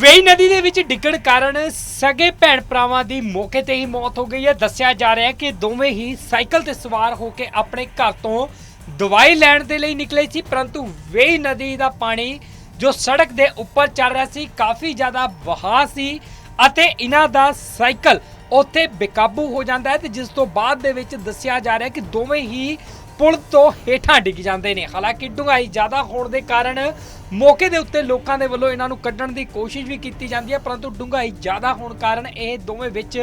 ਵੇਈ ਨਦੀ ਦੇ ਵਿੱਚ ਡਿੱਗਣ ਕਾਰਨ ਸਗੇ ਭੈਣ ਭਰਾਵਾਂ ਦੀ ਮੌਕੇ ਤੇ ਹੀ ਮੌਤ ਹੋ ਗਈ ਹੈ। ਦੱਸਿਆ ਜਾ ਰਿਹਾ ਹੈ ਕਿ ਦੋਵੇਂ ਹੀ ਸਾਈਕਲ ਤੇ ਸਵਾਰ ਹੋ ਕੇ ਆਪਣੇ ਘਰ ਤੋਂ ਦਵਾਈ ਲੈਣ ਦੇ ਲਈ ਨਿਕਲੇ ਸੀ, ਪਰੰਤੂ ਵੇਈ ਨਦੀ ਦਾ ਪਾਣੀ ਜੋ ਸੜਕ ਦੇ ਉੱਪਰ ਚੱਲ ਰਿਹਾ ਸੀ, ਕਾਫੀ ਜ਼ਿਆਦਾ ਵਹਾਅ ਸੀ ਅਤੇ ਇਹਨਾਂ ਦਾ ਸਾਈਕਲ ਉੱਥੇ ਬੇਕਾਬੂ ਹੋ ਜਾਂਦਾ ਹੈ ਤੇ ਜਿਸ ਤੋਂ ਬਾਅਦ ਦੇ ਵਿੱਚ ਦੱਸਿਆ ਜਾ ਰਿਹਾ ਹੈ ਕਿ ਦੋਵੇਂ ਹੀ ਪੁਲ ਤੋਂ ਹੇਠਾਂ ਡਿੱਗ ਜਾਂਦੇ ਨੇ। ਹਾਲਾਂਕਿ ਡੂੰਘਾਈ ਜ਼ਿਆਦਾ ਹੋਣ ਦੇ ਕਾਰਨ ਮੌਕੇ ਦੇ ਉੱਤੇ ਲੋਕਾਂ ਦੇ ਵੱਲੋਂ ਇਹਨਾਂ ਨੂੰ ਕੱਢਣ ਦੀ ਕੋਸ਼ਿਸ਼ ਵੀ ਕੀਤੀ ਜਾਂਦੀ ਹੈ ਪਰੰਤੂ ਡੂੰਘਾਈ ਜ਼ਿਆਦਾ ਹੋਣ ਕਾਰਨ ਇਹ ਦੋਵੇਂ ਵਿੱਚ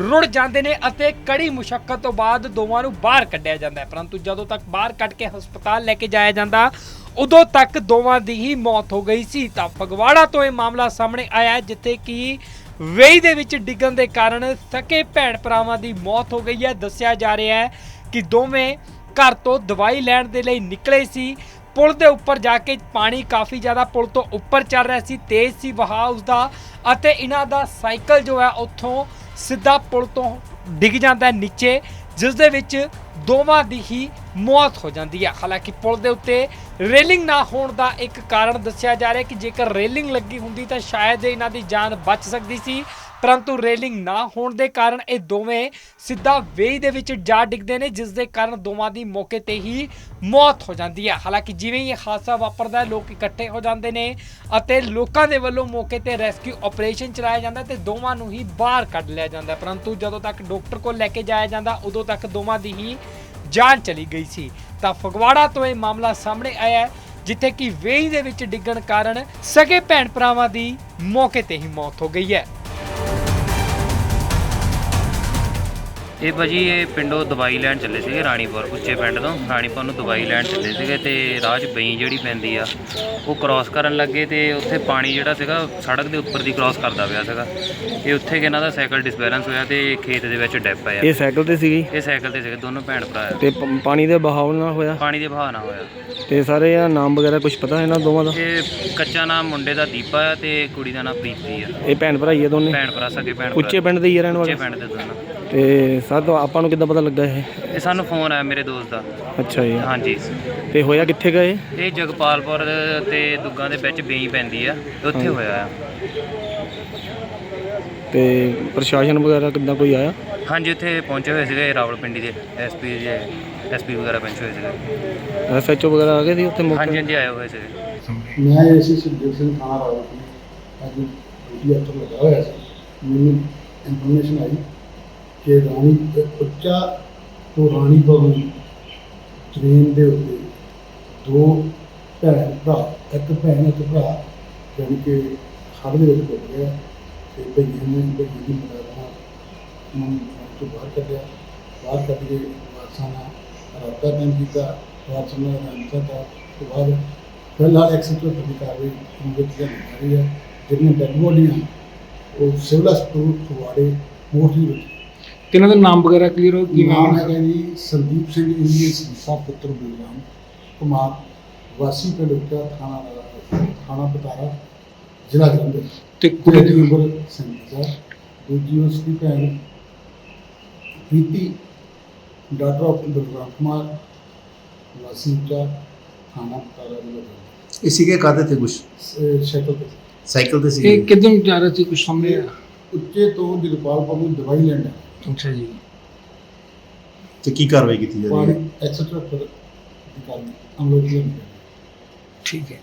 ਰੁੜ ਜਾਂਦੇ ਨੇ ਅਤੇ ਕੜੀ ਮੁਸ਼ਕਲ ਤੋਂ ਬਾਅਦ ਦੋਵਾਂ ਨੂੰ ਬਾਹਰ ਕੱਢਿਆ ਜਾਂਦਾ ਹੈ। ਪਰੰਤੂ ਜਦੋਂ ਤੱਕ ਬਾਹਰ ਕੱਢ ਕੇ ਹਸਪਤਾਲ ਲੈ ਕੇ ਜਾਇਆ ਜਾਂਦਾ ਉਦੋਂ ਤੱਕ ਦੋਵਾਂ ਦੀ ਹੀ ਮੌਤ ਹੋ ਗਈ ਸੀ। ਤਾਂ ਫਗਵਾੜਾ ਤੋਂ ਇਹ ਮਾਮਲਾ ਸਾਹਮਣੇ ਆਇਆ ਹੈ, ਜਿੱਥੇ ਕਿ ਵੇਈ ਦੇ ਵਿੱਚ ਡਿੱਗਣ ਦੇ ਕਾਰਨ ਸਕੇ ਭੈਣ ਭਰਾਵਾਂ ਦੀ ਮੌਤ ਹੋ ਗਈ ਹੈ। ਦੱਸਿਆ ਜਾ ਰਿਹਾ ਹੈ ਕਿ ਦੋਵੇਂ ਘਰ ਤੋਂ ਦਵਾਈ ਲੈਣ ਦੇ ਲਈ ਨਿਕਲੇ ਸੀ। ਪੁਲ ਦੇ ਉੱਪਰ ਜਾ ਕੇ ਪਾਣੀ ਕਾਫੀ ਜ਼ਿਆਦਾ ਪੁਲ ਤੋਂ ਉੱਪਰ ਚੱਲ ਰਿਹਾ ਸੀ। ਤੇਜ਼ ਸੀ ਵਹਾਅ ਉਸਦਾ ਅਤੇ ਇਹਨਾਂ ਦਾ ਸਾਈਕਲ ਜੋ ਹੈ ਉੱਥੋਂ ਸਿੱਧਾ ਪੁਲ ਤੋਂ ਡਿੱਗ ਜਾਂਦਾ ਹੈ ਨੀਚੇ, ਜਿਸ ਦੇ ਵਿੱਚ ਦੋਵਾਂ ਦੀ ਹੀ ਮੌਤ ਹੋ ਜਾਂਦੀ ਹੈ। ਹਾਲਾਂਕਿ ਪੁਲ ਦੇ ਉੱਤੇ ਰੇਲਿੰਗ ਨਾ ਹੋਣ ਦਾ ਇੱਕ ਕਾਰਨ ਦੱਸਿਆ ਜਾ ਰਿਹਾ ਕਿ ਜੇਕਰ ਰੇਲਿੰਗ ਲੱਗੀ ਹੁੰਦੀ ਤਾਂ ਸ਼ਾਇਦ ਇਹਨਾਂ ਦੀ ਜਾਨ ਬਚ ਸਕਦੀ ਸੀ। ਪਰੰਤੂ ਰੇਲਿੰਗ ਨਾ ਹੋਣ ਦੇ ਕਾਰਨ ਇਹ ਦੋਵੇਂ ਸਿੱਧਾ ਵੇਈ ਦੇ ਵਿੱਚ ਜਾ ਡਿੱਗਦੇ ਨੇ, ਜਿਸ ਦੇ ਕਾਰਨ ਦੋਵਾਂ ਦੀ ਮੌਕੇ ਤੇ ਹੀ ਮੌਤ ਹੋ ਜਾਂਦੀ ਹੈ। ਹਾਲਾਂਕਿ ਜਿਵੇਂ ਹੀ ਇਹ ਹਾਦਸਾ ਵਾਪਰਦਾ ਲੋਕ ਇਕੱਠੇ ਹੋ ਜਾਂਦੇ ਨੇ ਅਤੇ ਲੋਕਾਂ ਦੇ ਵੱਲੋਂ ਮੌਕੇ ਤੇ ਰੈਸਕਿਊ ਆਪਰੇਸ਼ਨ ਚਲਾਇਆ ਜਾਂਦਾ ਹੈ ਤੇ ਦੋਵਾਂ ਨੂੰ ਹੀ ਬਾਹਰ ਕੱਢ ਲਿਆ ਜਾਂਦਾ। ਪਰੰਤੂ ਜਦੋਂ ਤੱਕ ਡਾਕਟਰ ਕੋਲ ਲੈ ਕੇ ਜਾਇਆ ਜਾਂਦਾ, ਉਦੋਂ ਤੱਕ ਦੋਵਾਂ ਦੀ ਹੀ ਜਾਨ ਚਲੀ ਗਈ ਸੀ। ਤਾਂ ਫਗਵਾੜਾ ਤੋਂ ਇਹ ਮਾਮਲਾ ਸਾਹਮਣੇ ਆਇਆ ਜਿੱਥੇ ਕਿ ਵੇਈ ਦੇ ਵਿੱਚ ਡਿੱਗਣ ਕਾਰਨ ਸਗੇ ਭੈਣ ਭਰਾਵਾਂ ਦੀ ਮੌਕੇ ਤੇ ਹੀ ਮੌਤ ਹੋ ਗਈ ਹੈ। ਇਹ ਭਾਜੀ ਇਹ ਪਿੰਡੋਂ ਦਵਾਈ ਲੈਣ ਚੱਲੇ ਸੀਗੇ ਰਾਣੀਪੁਰ ਉੱਚੇ ਪਿੰਡ ਤੋਂ। ਰਾਣੀਪੁਰ ਨੂੰ ਦਵਾਈ ਲੈਣ ਚੱਲੇ ਸੀਗੇ ਤੇ ਰਾਹ 'ਚ ਬਈ ਜਿਹੜੀ ਪੈਂਦੀ ਆ ਉਹ ਕ੍ਰਾਸ ਕਰਨ ਲੱਗੇ ਤੇ ਉੱਥੇ ਪਾਣੀ ਜਿਹੜਾ ਸੀਗਾ ਸੜਕ ਦੇ ਉੱਪਰ ਦੀ ਕ੍ਰਾਸ ਕਰਦਾ ਪਿਆ ਸੀਗਾ। ਇਹ ਉੱਥੇ ਇਹਨਾਂ ਦਾ ਸਾਈਕਲ ਡਿਸਬੈਲੈਂਸ ਹੋਇਆ ਤੇ ਖੇਤ ਦੇ ਵਿੱਚ ਡਿੱਪ ਪਿਆ ਇਹ ਸਾਈਕਲ ਤੇ ਸੀਗੀ? ਇਹ ਸਾਈਕਲ ਤੇ ਸੀਗੇ ਦੋਨੋਂ ਭੈਣ ਭਰਾ ਆ। ਤੇ ਪ- ਪਾਣੀ ਦੇ ਬਹਾਵ ਨਾਲ ਹੋਇਆ? ਪਾਣੀ ਦੇ ਵਹਾਅ ਨਾਲ ਹੋਇਆ। ਤੇ ਸਾਰੇ ਇਹ ਨਾਮ ਵਗੈਰਾ ਕੁਝ ਪਤਾ ਇਹਨਾਂ ਦੋਵਾਂ ਦਾ? ਇਹ ਕੱਚਾ ਨਾਮ ਮੁੰਡੇ ਦਾ ਦੀਪਾ ਆ ਤੇ ਕੁੜੀ ਦਾ ਨਾਮ ਪ੍ਰੀਤੀ ਆ। ਇਹ ਭੈਣ ਭਰਾ ਹੀ ਆ ਦੋਨੇ? ਭੈਣ ਭਰਾ ਸਕੇ ਭੈਣ ਭਰਾ। ਉੱਚੇ ਪਿੰਡ ਦੇ ਹੀ ਆ ਰਹਿਣ ਉੱਚੇ ਵਾਲੇ ਪਿੰਡ ਦੇ ਦੋਨੋਂ। ਤੇ ਸਰ ਤੋਂ ਆਪਾਂ ਨੂੰ ਕਿੱਦਾਂ ਪਤਾ ਲੱਗਾ ਇਹ? ਇਹ ਸਾਨੂੰ ਫੋਨ ਆਇਆ ਮੇਰੇ ਦੋਸਤ ਦਾ। ਅੱਛਾ ਜੀ। ਹਾਂਜੀ। ਤੇ ਹੋਇਆ ਕਿੱਥੇ ਗਏ ਇਹ? ਜਗਪਾਲਪੁਰ ਤੇ ਦੁੱਗਾ ਦੇ ਵਿੱਚ ਬੇਈ ਪੈਂਦੀ ਆ ਤੇ ਉੱਥੇ ਹੋਇਆ ਆ। ਤੇ ਪ੍ਰਸ਼ਾਸਨ ਵਗੈਰਾ ਕਿੱਦਾਂ ਕੋਈ ਆਇਆ? ਹਾਂਜੀ ਉੱਥੇ ਪਹੁੰਚੇ ਹੋਏ ਸੀਗੇ ਰਾਵਲਪਿੰਡੀ ਦੇ ਐਸਪੀ ਜੇ ਐਸਪੀ ਵਗੈਰਾ ਪਹੁੰਚੇ ਹੋਏ ਸੀਗੇ। ਐਸਐਚਓ ਵਗੈਰਾ ਆ ਗਏ ਸੀ ਉੱਥੇ ਹਾਂਜੀ ਹਾਂਜੀ ਆਏ ਹੋਏ ਸੀਗੇ। ਮੈਂ ਏਸੀ ਸੁਖਦੇਵ ਸਿੰਘ ਥਾਣਾ ਰਾਵਲਪਿੰਡੀ ਅੱਜ ਡਿਊਟੀ ਅਫਸਰ ਲੱਗਾ ਹੋਇਆ ਸੀ। ਮੈਨੂੰ ਇਨਫੋਰਮੇਸ਼ਨ ਆਈ। ਕਿ ਰਾਣੀ ਉੱਚਾ ਤੋਂ ਰਾਣੀ ਭਵਨ ਟ੍ਰੇਨ ਦੇ ਉੱਤੇ ਦੋ ਭੈਣ ਭਰਾ, ਇੱਕ ਭੈਣ ਇੱਕ ਭਰਾ ਜਾਣੀ ਕਿ ਹੜ ਦੇ ਵਿੱਚ ਡੁੱਬ ਗਿਆ ਤੇ ਭਈਏ ਨੇ ਭਈਏ ਦੀ ਮਦਦ ਨਾਲ ਨੂੰ ਤੋਂ ਬਾਹਰ ਕੱਢਿਆ। ਬਾਹਰ ਕੱਢ ਕੇ ਵਾਰਸਾਂ ਨਾਲ ਰਾਬਤਾ ਕਾਇਮ ਕੀਤਾ। ਵਾਰਸਾਂ ਨਾਲ ਰਾਬਤਾ ਦਾ ਤੋਂ ਬਾਅਦ ਫਿਲਹਾਲ ਐਕਸੀਡੈਂਟ ਦੀ ਕਾਰਵਾਈ ਮੁੰਡੇ ਤੇ ਜਾ ਰਹੀ ਹੈ। ਜਿਹੜੀਆਂ ਡੈਡ ਬੋਡੀਆਂ ਉਹ ਸਿਵਲ ਹਸਪਤਾਲ ਫਗਵਾੜੇ ਮੋਰਚੀ ਵਿੱਚ। ਤੇ ਇਹਨਾਂ ਦਾ ਨਾਮ ਵਗੈਰਾ ਕਲੀਅਰ ਹੋ ਕੀ ਨਾਮ ਨਾਮ ਜੀ ਸੰਦੀਪ ਸਿੰਘ ਇੰਡੀਅਨ ਸੰਸਾ ਪੁੱਤਰ ਬਲਰਾਮ ਕੁਮਾਰ ਵਾਸੀ ਕਲਕੱਤਾ ਥਾਣਾ ਰਾਣਾ- ਥਾਣਾ ਪਤਾਰਾ ਜ਼ਿਲ੍ਹਾ ਜਲੰਧਰ। ਤੇ ਕੁੜੀ ਦੀ ਉਮਰ ਸਿੰਘ ਦੂਜੀ ਉਸ ਦੀ ਭੈਣ ਪ੍ਰੀਤੀ ਡਾਕਟਰ ਆਫ ਬਲਰਾਮ ਕੁਮਾਰ ਵਾਸੀ ਦਾ ਥਾਣਾ ਪਤਾਰਾ ਜ਼ਿਲ੍ਹਾ ਜਲੰਧਰ। ਇਹ ਸੀਗੇ ਕਾਹਦੇ ਤੇ ਕੁਛ? ਸ- ਤੇ। ਸਾਈਕਲ ਤੇ ਸੀਗੇ? ਇਹ ਕਿਦੋਂ ਜਾ ਰਹੇ ਸੀ ਕੁਝ ਸਾਹਮਣੇ? ਆਇਆ? ਉੱਚੇ ਤੋਂ ਜਗਪਾਲ ਬਾਬੂ ਦਵਾਈ ਲੈਣ ਅੱਛਾ ਜੀ। ਤੇ ਕੀ ਕਾਰਵਾਈ ਕੀਤੀ ਜਾ ਰਹੀ ਹੈ? 174 ਦੀ ਕਾਰਵਾਈ ਅਮਲੋਕੀ ਠੀਕ ਹੈ।